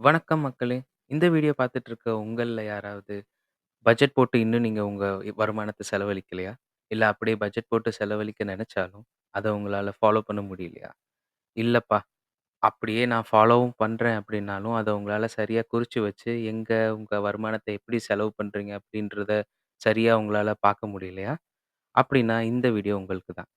வணக்கம் மக்களே! இந்த வீடியோ பார்த்துட்டு இருக்க உங்கள்ல யாராவது பட்ஜெட் போட்டு இன்னும் நீங்க உங்க வருமானத்த செலவழிக்கலையா? இல்ல அப்படியே பட்ஜெட் போட்டு செலவழிக்க நெனச்சாலும், அத உங்களால ஃபாலோ பண்ண முடியலையா? இல்லப்பா, அப்படியே நான் ஃபாலோவும் பண்றேன் அப்படின்னாலும், அத உங்களால சரியா குறிச்சு வச்சு, எங்க உங்க வருமானத்த எப்படி செலவு பண்றீங்க அப்படின்றத சரியா உங்களால பார்க்க முடியலையா? அப்படின்னா இந்த வீடியோ உங்களுக்கு தான்.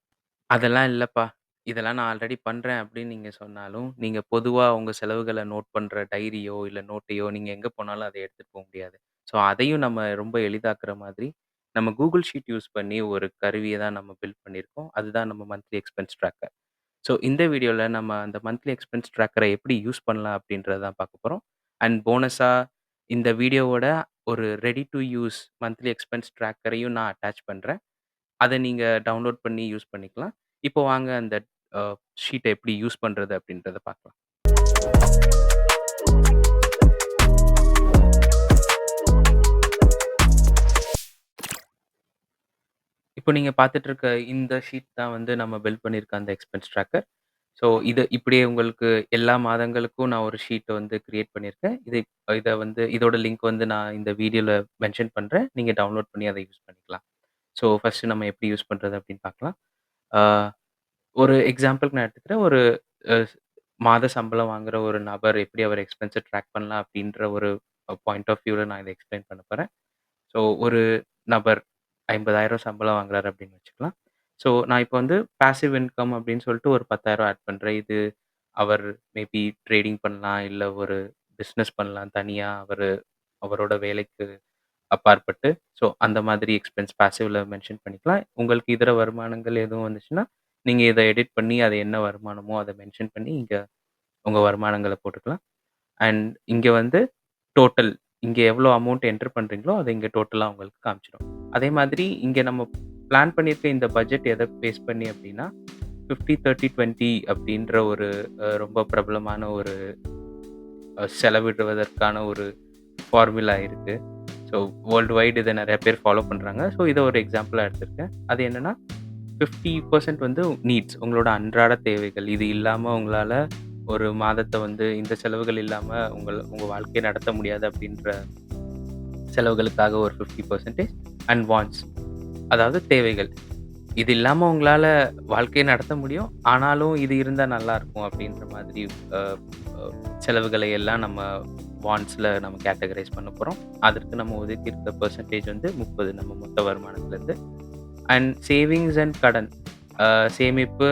அதெல்லாம் இல்லப்பா. இதெல்லாம் நான் ஆல்ரெடி பண்றேன் அப்படின்னு நீங்க சொன்னாலும், நீங்க பொதுவா உங்க செலவுகள நோட் பண்ற டைரியோ, இல்ல நோட்டையோ நீங்க எங்க போனாலும் அத எடுத்துட்டு போ முடியாது. ஸோ அதையும் நம்ம ரொம்ப எளிதாக்குற மாதிரி, நம்ம Google ஷீட் யூஸ் பண்ணி ஒரு கருவிய தான் நம்ம பில்ட் பண்ணியிருக்கோம். அதுதான் நம்ம மந்த்லி எக்ஸ்பென்ஸ் ட்ராக்கர். ஸோ இந்த வீடியோல நம்ம அந்த மந்த்லி எக்ஸ்பென்ஸ் ட்ராக்கர எப்படி யூஸ் பண்ணலாம் அப்படின்றத தான் பார்க்க போறோம். அண்ட் போனஸா இந்த வீடியோவோட ஒரு ready to use monthly expense ட்ராக்கரையும் நான் அட்டாச் பண்றேன். அத நீங்க டவுன்லோட் பண்ணி யூஸ் பண்ணிக்கலாம். இப்போ வாங்க அந்த அ ஷீட்ட எப்படி யூஸ் பண்றது அப்படின்றத பார்க்கலாம். இப்போ நீங்க பார்த்துட்டு இருக்க இந்த ஷீட் தான் வந்து நம்ம பில்ட் பண்ணியிருக்க அந்த எக்ஸ்பென்ஸ் ட்ராக்கர். ஸோ இது இப்படியே உங்களுக்கு எல்லா மாதங்களுக்கும் நான் ஒரு ஷீட்டை வந்து கிரியேட் பண்ணியிருக்கேன். இது இத வந்து இதோட லிங்க் வந்து நான் இந்த வீடியோல மென்ஷன் பண்றேன். நீங்க டவுன்லோட் பண்ணி அத யூஸ் பண்ணிக்கலாம். ஸோ ஃபர்ஸ்ட்டு நம்ம எப்படி யூஸ் பண்றது அப்படின்னு பார்க்கலாம். ஆ ஒரு எக்ஸாம்பிள்க்கு நான் எடுத்துக்கிறேன். ஒரு அ மாத சம்பளம் வாங்குற ஒரு நபர் எப்படி அவர் எக்ஸ்பென்ஸ ட்ராக் பண்ணலாம் அப்படின்ற ஒரு பாயிண்ட் ஆஃப் வியூல நான் இத எக்ஸ்பிளைன் பண்ண போறேன். ஸோ ஒரு நபர் 50,000 சம்பளம் வாங்குறாரு அப்படின்னு வச்சுக்கலாம். ஸோ நான் இப்போ வந்து பாசிவ் இன்கம் அப்படின்னு சொல்லிட்டு ஒரு 10,000 ஆட் பண்றேன். இது அவர் மேபி ட்ரேடிங் பண்ணலாம், இல்ல ஒரு பிசினஸ் பண்ணலாம் தனியா அவரு அவரோட வேலைக்கு அப்பாற்பட்டு. ஸோ அந்த மாதிரி எக்ஸ்பென்ஸ் பாசிவ்ல மென்ஷன் பண்ணிக்கலாம். உங்களுக்கு இதர வருமானங்கள் எதுவும் வந்துச்சுன்னா, நீங்க இத எடிட் பண்ணி அது என்ன வருமானமோ அத மென்ஷன் பண்ணி இங்க உங்க வருமானங்கள போட்டுக்கலாம். அண்ட் இங்க வந்து டோட்டல் இங்க எவ்வளோ அமௌண்ட் என்டர் பண்றீங்களோ, அதை இங்க டோட்டலா உங்களுக்கு காமிச்சிடும். அதே மாதிரி இங்க நம்ம பிளான் பண்ணியிருக்க இந்த பட்ஜெட் எத பேஸ் பண்ணி அப்படின்னா, 50, 30, 20 அப்படின்ற ஒரு அ ரொம்ப பிரபலமான ஒரு அ செலவிடுவதற்கான ஒரு ஃபார்முலா இருக்கு. ஸோ வேர்ல்டு வைட் இத நெறைய பேர் ஃபாலோ பண்றாங்க. ஸோ இத ஒரு எக்ஸாம்பிளா எடுத்திருக்கேன். அது என்னன்னா 50% வந்து நீட்ஸ் உங்களோட அன்றாட தேவைகள். இது இல்லாம உங்களால ஒரு மாதத்த வந்து இந்த செலவுகள் இல்லாம உங்கள் உங்க வாழ்க்கைய நடத்த முடியாது அப்படின்ற செலவுகளுக்காக ஒரு 50% அண்ட் வாண்ட்ஸ் அதாவது தேவைகள். இது இல்லாம உங்களால வாழ்க்கைய நடத்த முடியும். ஆனாலும் இது இருந்தா நல்லாருக்கும் அப்படின்ற மாதிரி அ அ செலவுகளை எல்லாம் நம்ம வாண்ட்ஸ்ல நம்ம கேட்டகரைஸ் பண்ண போறோம். அதற்கு நம்ம ஒதுக்கியிருக்க பெர்சன்டேஜ் வந்து 30 நம்ம மொத்த வருமானத்துலேருந்து அண்ட் சேவிங்ஸ் அண்ட் கடன். சேமிப்பு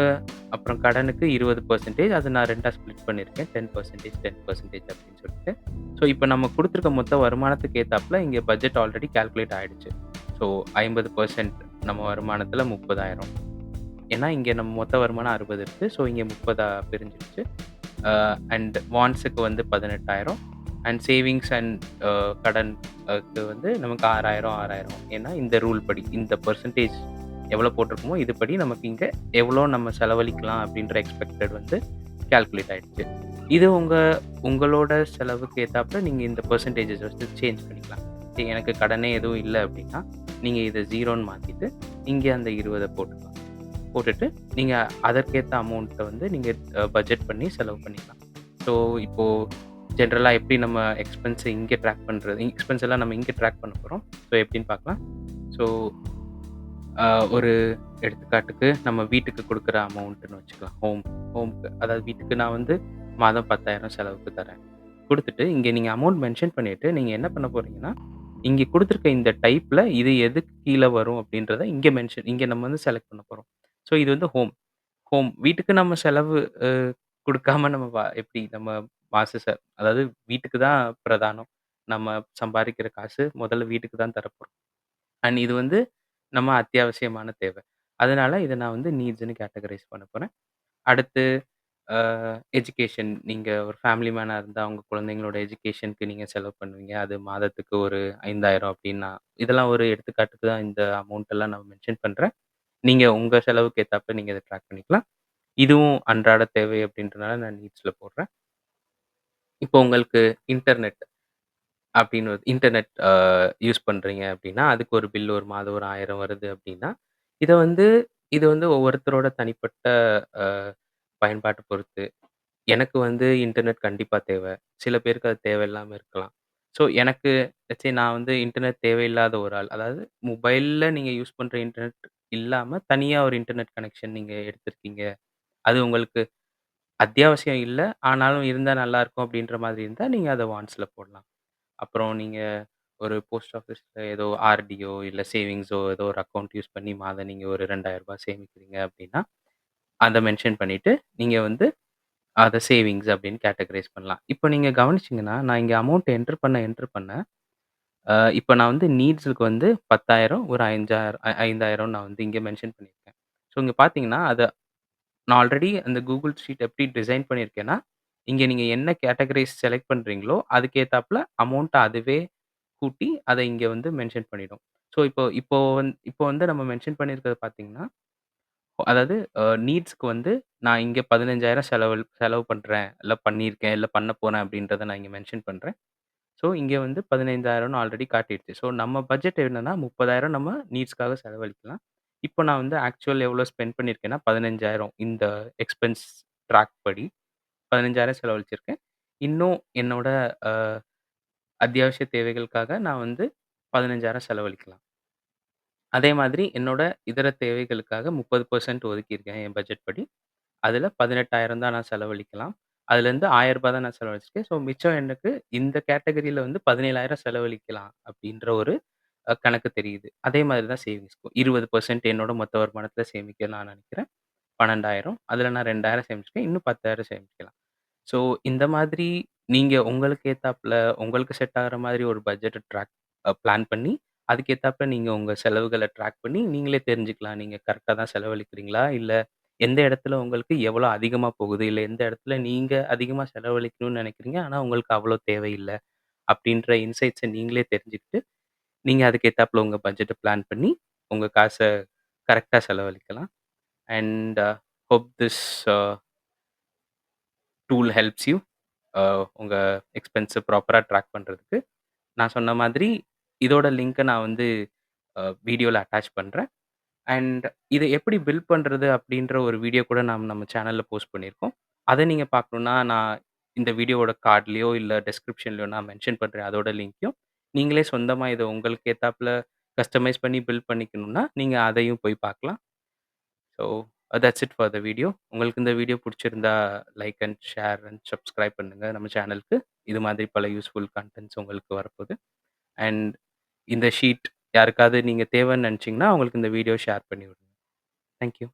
அப்புறம் கடனுக்கு இருபது பர்சன்டேஜ் அதை நான் ரெண்டாக ஸ்ப்ளிட் பண்ணியிருக்கேன். 10%, 10% அப்படின்னு சொல்லிட்டு. ஸோ இப்போ நம்ம கொடுத்துருக்க மொத்த வருமானத்துக்கு ஏத்தாப்ல இங்கே பட்ஜெட் ஆல்ரெடி கால்குலேட் ஆயிடுச்சு. ஸோ 50% நம்ம வருமானத்தில் முப்பதாயிரம் ஏன்னா இங்கே நம்ம மொத்த வருமானம் அறுபது இருக்குது ஸோ இங்கே முப்பதாக பிரிஞ்சிருச்சு. அண்ட் வான்ஸுக்கு வந்து 18,000 அண்ட் சேவிங்ஸ் அண்ட் கடனுக்கு கடன் வந்து நமக்கு 6,000, 6,000 ஏன்னா இந்த ரூல் படி இந்த பர்சன்டேஜ் எவ்வளோ போட்டிருக்கோமோ இதுபடி நமக்கு இங்கே எவ்வளோ நம்ம செலவழிக்கலாம் அப்படின்ற எக்ஸ்பெக்டட் வந்து கால்குலேட் ஆகிடுச்சு இது உங்கள் உங்களோட செலவுக்கு ஏற்றாப்புல நீங்கள் இந்த பர்சன்டேஜஸ் வந்து சேஞ்ச் பண்ணிக்கலாம். எனக்கு கடனே எதுவும் இல்லை அப்படின்னா, நீங்கள் இதை ஜீரோன்னு மாற்றிட்டு இங்கே அந்த 20 போட்டுக்கலாம். போட்டுட்டு நீங்கள் அதற்கேற்ற அமௌண்ட்டை வந்து நீங்கள் பட்ஜெட் பண்ணி செலவு பண்ணிக்கலாம். ஸோ இப்போ ஜென்ரலாக எப்படி நம்ம எக்ஸ்பென்ஸை இங்கே ட்ராக் பண்ணுறது எக்ஸ்பென்ஸ் எல்லாம் நம்ம இங்கே ட்ராக் பண்ண போகிறோம் ஸோ எப்படின்னு பார்க்கலாம். ஸோ ஒரு எடுத்துக்காட்டுக்கு நம்ம வீட்டுக்கு கொடுக்குற அமௌண்ட்டுன்னு வச்சுக்கலாம். ஹோம் ஹோம்க்கு அதாவது வீட்டுக்கு நான் வந்து மாதம் 10,000 செலவுக்கு தரேன். கொடுத்துட்டு இங்கே நீங்கள் அமௌண்ட் மென்ஷன் பண்ணிவிட்டு நீங்கள் என்ன பண்ண போகிறீங்கன்னா இங்கே கொடுத்துருக்க இந்த டைப்பில் இது எதுக்கு கீழே வரும் அப்படின்றத இங்கே மென்ஷன் இங்கே நம்ம வந்து செலக்ட் பண்ண போகிறோம் ஸோ இது வந்து ஹோம். ஹோம் வீட்டுக்கு நம்ம செலவு கொடுக்காம நம்ம வா எப்படி நம்ம மாச அதாவது வீட்டுக்கு தான் பிரதானம். நம்ம சம்பாரிக்கிற காசு முதல்ல வீட்டுக்கு தான் தரப்போறோம். அண்ட் இது வந்து நம்ம அத்தியாவசியமான தேவை. அதனால இத நான் வந்து நீட்ஸ்ன்னு கேட்டகரைஸ் பண்ண போறேன். அடுத்து அ எஜுகேஷன் நீங்க ஒரு ஃபேமிலி மேனா இருந்தா உங்க குழந்தைங்களோட எஜுகேஷனுக்கு நீங்க செலவு பண்ணுவீங்க. அது மாதத்துக்கு ஒரு 5,000 அப்படின்னா, இதெல்லாம் ஒரு எடுத்துக்காட்டுக்கு தான் இந்த அமௌண்ட் எல்லாம் நான் மென்ஷன் பண்றேன். நீங்க உங்க செலவுக்கு ஏத்தாப்ல நீங்க இத ட்ராக் பண்ணிக்கலாம். இதுவும் அன்றாட தேவை அப்படின்றனால நான் நீட்ஸ்ல போடுறேன். இப்போ உங்களுக்கு இன்டர்நெட் அப்படின்னு இன்டர்நெட் அ யூஸ் பண்றீங்க அப்படின்னா, அதுக்கு ஒரு பில் ஒரு மாதம் ஒரு 1000 வருது அப்படின்னா, இத வந்து இது வந்து ஒவ்வொருத்தரோட தனிப்பட்ட அ பயன்பாட்ட பொறுத்து. எனக்கு வந்து இன்டர்நெட் கண்டிப்பா தேவ. சில பேருக்கு அது தேவையில்லாம இருக்கலாம். ஸோ எனக்கு லெட்ஸ் சே நான் வந்து இன்டர்நெட் தேவையில்லாத ஒரு ஆள். அதாவது மொபைல்ல நீங்க யூஸ் பண்ற இன்டர்நெட் இல்லாம, தனியா ஒரு இன்டர்நெட் கனெக்ஷன் நீங்க எடுத்திருக்கீங்க. அது உங்களுக்கு அத்தியாவசியம் இல்ல. ஆனாலும் இருந்தா நல்லாருக்கும் அப்படின்ற மாதிரி இருந்தா, நீங்க அத வாண்ட்ஸ்ல போடலாம். அப்புறம் நீங்க ஒரு போஸ்ட் ஆஃபிஸ்ல ஏதோ ஆர்டியோ, இல்ல சேவிங்ஸோ ஏதோ ஒரு அக்கவுண்ட் யூஸ் பண்ணி மாதம் நீங்க ஒரு ரூ. 2000 சேமிக்கிறீங்க அப்படின்னா அத மென்ஷன் பண்ணிட்டு, நீங்க வந்து அத சேவிங்ஸ் அப்படின்னு கேட்டகரைஸ் பண்ணலாம். இப்ப நீங்க கவனிச்சீங்கன்னா, நான் இங்க அமௌண்ட் என்டர் பண்ண என்டர் பண்ண, அ இப்ப நான் வந்து நீட்ஸுக்கு வந்து 10,000 ஒரு 5,000 ஐந்தாயிரம் 5,000 நான் வந்து இங்க மென்ஷன் பண்ணியிருக்கேன். ஸோ இங்க பார்த்தீங்கன்னா, அத நான் ஆல்ரெடி அந்த கூகுள் ஷீட் எப்படி டிசைன் பண்ணியிருக்கேன்னா, இங்க நீங்க என்ன கேட்டகரைஸ் செலக்ட் பண்றீங்களோ, அதுக்கேற்றாப்புல அமௌண்ட்டை அதுவே கூட்டி, அத இங்க வந்து மென்ஷன் பண்ணிடும். ஸோ இப்போ இப்போ வந் இப்போ வந்து நம்ம மென்ஷன் பண்ணியிருக்கிறது பார்த்தீங்கன்னா, அதாவது அ நீட்ஸ்க்கு வந்து நான் இங்க 15,000 செலவல் செலவு பண்றேன், இல்ல பண்ணியிருக்கேன், இல்ல பண்ண போறேன் அப்படின்றத நான் இங்க மென்ஷன் பண்றேன். ஸோ இங்க வந்து 15,000ன்னு ஆல்ரெடி காட்டிடுச்சு. ஸோ நம்ம பட்ஜெட் என்னன்னா 30,000 நம்ம நீட்ஸ்க்காக செலவழிக்கலாம். இப்போ நான் வந்து ஆக்சுவல் எவ்வளோ ஸ்பெண்ட் பண்ணியிருக்கேன்னா 15,000 இந்த எக்ஸ்பென்ஸ் ட்ராக் படி 15,000 செலவழிச்சிருக்கேன். இன்னும் என்னோட அ அத்தியாவசிய தேவைகளுக்காக நான் வந்து 15,000 செலவழிக்கலாம். அதே மாதிரி என்னோட இதர தேவைகளுக்காக 30% ஒதுக்கியிருக்கேன் என் பட்ஜெட் படி. அதில் 18,000 தான் நான் செலவழிக்கலாம். அதுலேருந்து ரூ. 1000 தான் நான் செலவழிச்சிருக்கேன். ஸோ மிச்சம் எனக்கு இந்த கேட்டகரியில வந்து 17,000 செலவழிக்கலாம் அப்படின்ற ஒரு அ கணக்கு தெரியுது. அதே மாதிரி தான் சேவிங்ஸ்க்கும். 20% என்னோட மொத்த வருமானத்தில் சேமிக்க நான் நினைக்கிறேன். 12,000 அதில் நான் 2,000 சேமிச்சுப்பேன் இன்னும் 10,000 சேமிக்கலாம். ஸோ இந்த மாதிரி நீங்க உங்களுக்கு ஏத்தாப்ல உங்களுக்கு செட் ஆகுற மாதிரி ஒரு பட்ஜெட்ட ட்ராக் அ பிளான் பண்ணி, அதுக்கு ஏத்தாப்ல நீங்க உங்க செலவுகள ட்ராக் பண்ணி நீங்களே தெரிஞ்சுக்கலாம். நீங்க கரெக்ட்டா தான் செலவழிக்கிறீங்களா? இல்ல எந்த இடத்துல உங்களுக்கு எவ்வளோ அதிகமா போகுது? இல்ல எந்த இடத்துல நீங்க அதிகமா செலவழிக்கணும்னு நினைக்கிறீங்க. ஆனா உங்களுக்கு அவ்வளோ தேவையில்ல. அப்படின்ற இன்சைட்ஸ நீங்களே தெரிஞ்சுக்கிட்டு, நீங்க அதுக்கு உங்கள் உங்க பட்ஜெட்ட பிளான் பண்ணி, உங்க காச கரெக்ட்டா செலவழிக்கலாம். And hope this tool helps you. அ உங்க எக்ஸ்பென்ஸ ப்ராப்பரா ட்ராக் பண்றதுக்கு. நான் சொன்ன மாதிரி இதோட லிங்க்க நான் வந்து அ வீடியோல அட்டாச் பண்றேன். அண்ட் இத எப்படி பில்ட் பண்றது அப்படின்ற ஒரு வீடியோ கூட நாம் நம்ம சேனல்ல போஸ்ட் பண்ணியிருக்கோம். அத நீங்க பார்க்கணும்னா, நான் இந்த வீடியோவோட கார்ட்லயோ, இல்ல டிஸ்கிரிப்ஷன்லயோ நான் மென்ஷன் பண்றேன் அதோட லிங்க்கையும். நீங்களே சொந்தமா இத உங்களுக்கு ஏத்தாப்ல கஸ்டமைஸ் பண்ணி பில்ட் பண்ணிக்கணும்னா, நீங்க அதையும் போய் பார்க்கலாம். So that's it for the video. உங்களுக்கு இந்த video புடிச்சிருந்தா like and share and subscribe பண்ணுங்க நம்ம சேனலுக்கு. இது மாதிரி பல யூஸ்ஃபுல் கன்டென்ட்ஸ் உங்களுக்கு வரப்போது. அண்ட் இந்த ஷீட் யாருக்காவது நீங்க தேவைன்னு நினச்சிங்கன்னா அவங்களுக்கு இந்த வீடியோ ஷேர் பண்ணி விடுங்க. Thank you.